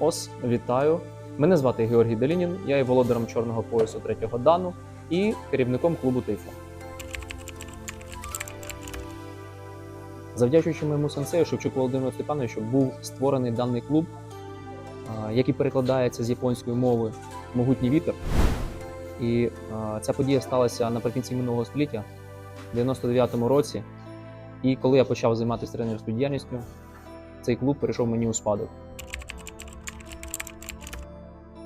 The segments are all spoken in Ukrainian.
ОС, вітаю. Мене звати Георгій Делінін, я є володарем чорного поясу третього дану і керівником клубу Тайфун. Завдячуючи моєму сенсею Шевчуку Володимиру Степановичу, був створений даний клуб, який перекладається з японської мови Могутній вітер. І ця подія сталася наприкінці минулого століття, в 99-му році. І коли я почав займатися тренерською діяльністю, цей клуб перейшов мені у спадок.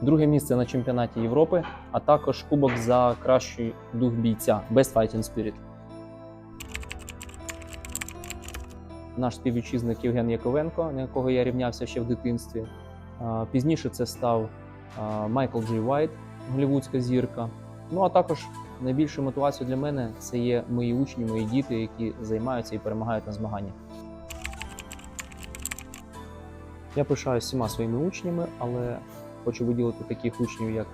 Друге місце на чемпіонаті Європи, а також кубок за кращий дух бійця Best Fighting Spirit. Наш співвітчизник Євген Яковенко, на якого я рівнявся ще в дитинстві. Пізніше це став Майкл Джей Вайт, голівудська зірка. Ну а також найбільшою мотивацією для мене це є мої учні, мої діти, які займаються і перемагають на змаганнях. Я пишаю всіма своїми учнями, але хочу виділити таких учнів, як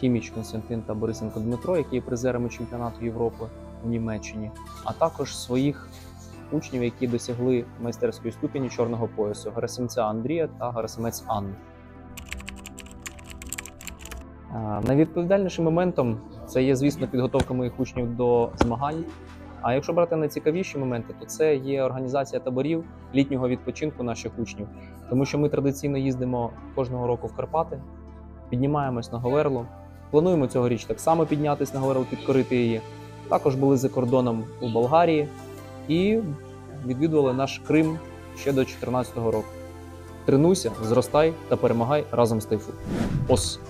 Хіміч Константин та Борисенко Дмитро, які є призерами чемпіонату Європи у Німеччині, а також своїх учнів, які досягли майстерської ступені чорного поясу Герасимця Андрія та Герасимець Анни. Найвідповідальнішим моментом це є, звісно, підготовка моїх учнів до змагань. А якщо брати найцікавіші моменти, то це є організація таборів літнього відпочинку наших учнів, тому що ми традиційно їздимо кожного року в Карпати, піднімаємось на Говерлу. Плануємо цьогоріч так само піднятися на Говерлу, підкорити її. Також були за кордоном у Болгарії і відвідували наш Крим ще до 2014 року. Тренуйся, зростай та перемагай разом з Тайфу. Ос!